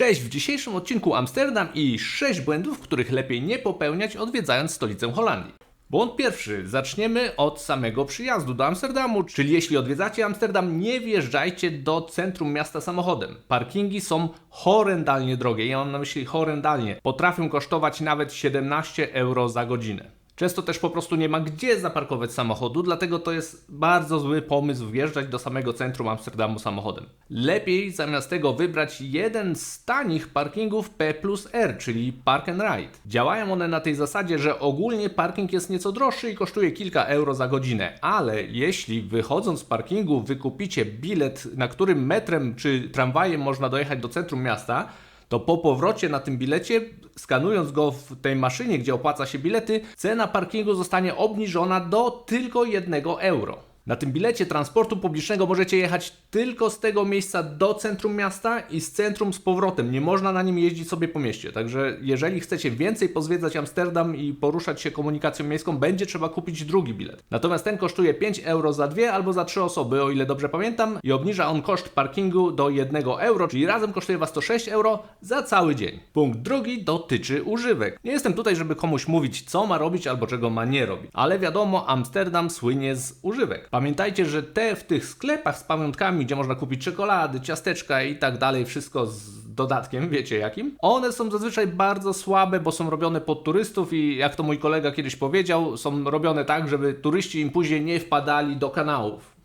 Cześć, w dzisiejszym odcinku Amsterdam i 6 błędów, których lepiej nie popełniać odwiedzając stolicę Holandii. Błąd pierwszy. Zaczniemy od samego przyjazdu do Amsterdamu, czyli jeśli odwiedzacie Amsterdam, nie wjeżdżajcie do centrum miasta samochodem. Parkingi są horrendalnie drogie. Ja mam na myśli horrendalnie. Potrafią kosztować nawet 17 euro za godzinę. Często też po prostu nie ma gdzie zaparkować samochodu, dlatego to jest bardzo zły pomysł wjeżdżać do samego centrum Amsterdamu samochodem. Lepiej zamiast tego wybrać jeden z tanich parkingów P plus R, czyli Park and Ride. Działają one na tej zasadzie, że ogólnie parking jest nieco droższy i kosztuje kilka euro za godzinę, ale jeśli wychodząc z parkingu wykupicie bilet, na którym metrem czy tramwajem można dojechać do centrum miasta, to po powrocie na tym bilecie, skanując go w tej maszynie, gdzie opłaca się bilety, cena parkingu zostanie obniżona do tylko 1 euro. Na tym bilecie transportu publicznego możecie jechać tylko z tego miejsca do centrum miasta i z centrum z powrotem. Nie można na nim jeździć sobie po mieście. Także jeżeli chcecie więcej pozwiedzać Amsterdam i poruszać się komunikacją miejską, będzie trzeba kupić drugi bilet. Natomiast ten kosztuje 5 euro za dwie albo za trzy osoby, o ile dobrze pamiętam, i obniża on koszt parkingu do 1 euro, czyli razem kosztuje Was to 6 euro za cały dzień. Punkt drugi dotyczy używek. Nie jestem tutaj, żeby komuś mówić, co ma robić albo czego ma nie robić, ale wiadomo, Amsterdam słynie z używek. Pamiętajcie, że te w tych sklepach z pamiątkami, gdzie można kupić czekolady, ciasteczka i tak dalej, wszystko z dodatkiem, wiecie jakim, one są zazwyczaj bardzo słabe, bo są robione pod turystów i jak to mój kolega kiedyś powiedział, są robione tak, żeby turyści im później nie wpadali do kanałów.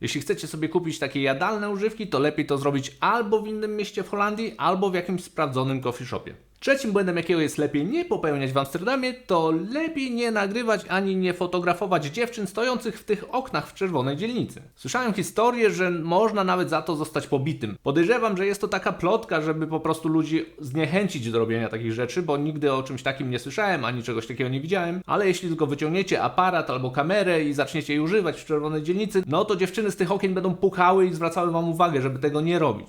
Jeśli chcecie sobie kupić takie jadalne używki, to lepiej to zrobić albo w innym mieście w Holandii, albo w jakimś sprawdzonym coffee shopie. Trzecim błędem, jakiego jest lepiej nie popełniać w Amsterdamie, to lepiej nie nagrywać ani nie fotografować dziewczyn stojących w tych oknach w czerwonej dzielnicy. Słyszałem historię, że można nawet za to zostać pobitym. Podejrzewam, że jest to taka plotka, żeby po prostu ludzi zniechęcić do robienia takich rzeczy, bo nigdy o czymś takim nie słyszałem, ani czegoś takiego nie widziałem. Ale jeśli tylko wyciągniecie aparat albo kamerę i zaczniecie jej używać w czerwonej dzielnicy, no to dziewczyny z tych okien będą pukały i zwracały wam uwagę, żeby tego nie robić.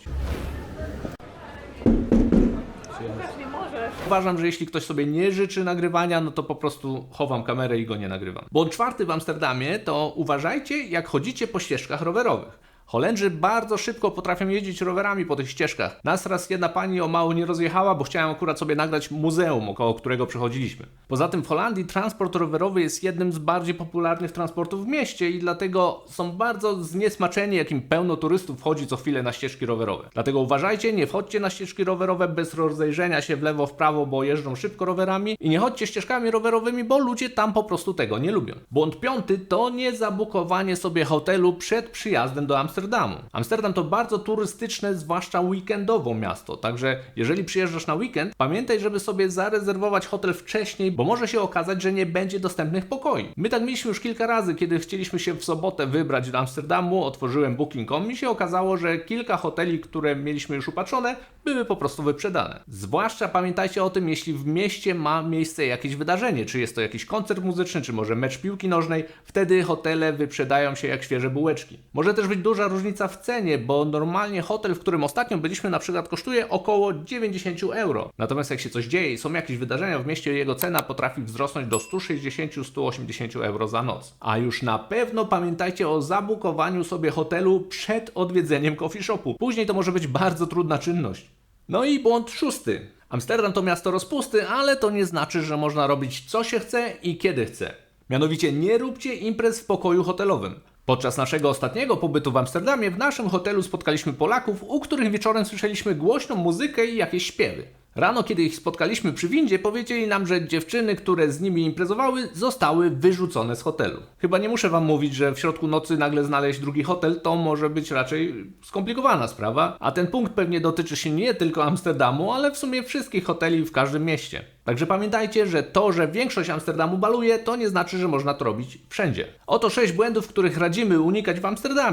Uważam, że jeśli ktoś sobie nie życzy nagrywania, no to po prostu chowam kamerę i go nie nagrywam. Błąd czwarty w Amsterdamie to uważajcie, jak chodzicie po ścieżkach rowerowych. Holendrzy bardzo szybko potrafią jeździć rowerami po tych ścieżkach. Nas raz jedna pani o mało nie rozjechała, bo chciałem akurat sobie nagrać muzeum, około którego przechodziliśmy. Poza tym w Holandii transport rowerowy jest jednym z bardziej popularnych transportów w mieście i dlatego są bardzo zniesmaczeni, jakim pełno turystów wchodzi co chwilę na ścieżki rowerowe. Dlatego uważajcie, nie wchodźcie na ścieżki rowerowe bez rozejrzenia się w lewo, w prawo, bo jeżdżą szybko rowerami i nie chodźcie ścieżkami rowerowymi, bo ludzie tam po prostu tego nie lubią. Błąd piąty to nie zabukowanie sobie hotelu przed przyjazdem do Amsterdamu. Amsterdam to bardzo turystyczne, zwłaszcza weekendowo miasto, także jeżeli przyjeżdżasz na weekend, pamiętaj, żeby sobie zarezerwować hotel wcześniej, bo może się okazać, że nie będzie dostępnych pokoi. My tak mieliśmy już kilka razy, kiedy chcieliśmy się w sobotę wybrać do Amsterdamu, otworzyłem booking.com i się okazało, że kilka hoteli, które mieliśmy już upatrzone, były po prostu wyprzedane. Zwłaszcza pamiętajcie o tym, jeśli w mieście ma miejsce jakieś wydarzenie, czy jest to jakiś koncert muzyczny, czy może mecz piłki nożnej, wtedy hotele wyprzedają się jak świeże bułeczki. Może też być duża różnica w cenie, bo normalnie hotel, w którym ostatnio byliśmy na przykład kosztuje około 90 euro. Natomiast jak się coś dzieje i są jakieś wydarzenia w mieście, jego cena potrafi wzrosnąć do 160-180 euro za noc. A już na pewno pamiętajcie o zabukowaniu sobie hotelu przed odwiedzeniem coffee shopu. Później to może być bardzo trudna czynność. No i błąd szósty. Amsterdam to miasto rozpusty, ale to nie znaczy, że można robić co się chce i kiedy chce. Mianowicie nie róbcie imprez w pokoju hotelowym. Podczas naszego ostatniego pobytu w Amsterdamie w naszym hotelu spotkaliśmy Polaków, u których wieczorem słyszeliśmy głośną muzykę i jakieś śpiewy. Rano, kiedy ich spotkaliśmy przy windzie, powiedzieli nam, że dziewczyny, które z nimi imprezowały, zostały wyrzucone z hotelu. Chyba nie muszę wam mówić, że w środku nocy nagle znaleźć drugi hotel to może być raczej skomplikowana sprawa, a ten punkt pewnie dotyczy się nie tylko Amsterdamu, ale w sumie wszystkich hoteli w każdym mieście. Także pamiętajcie, że to, że większość Amsterdamu baluje, to nie znaczy, że można to robić wszędzie. Oto 6 błędów, których radzimy unikać w Amsterdamie.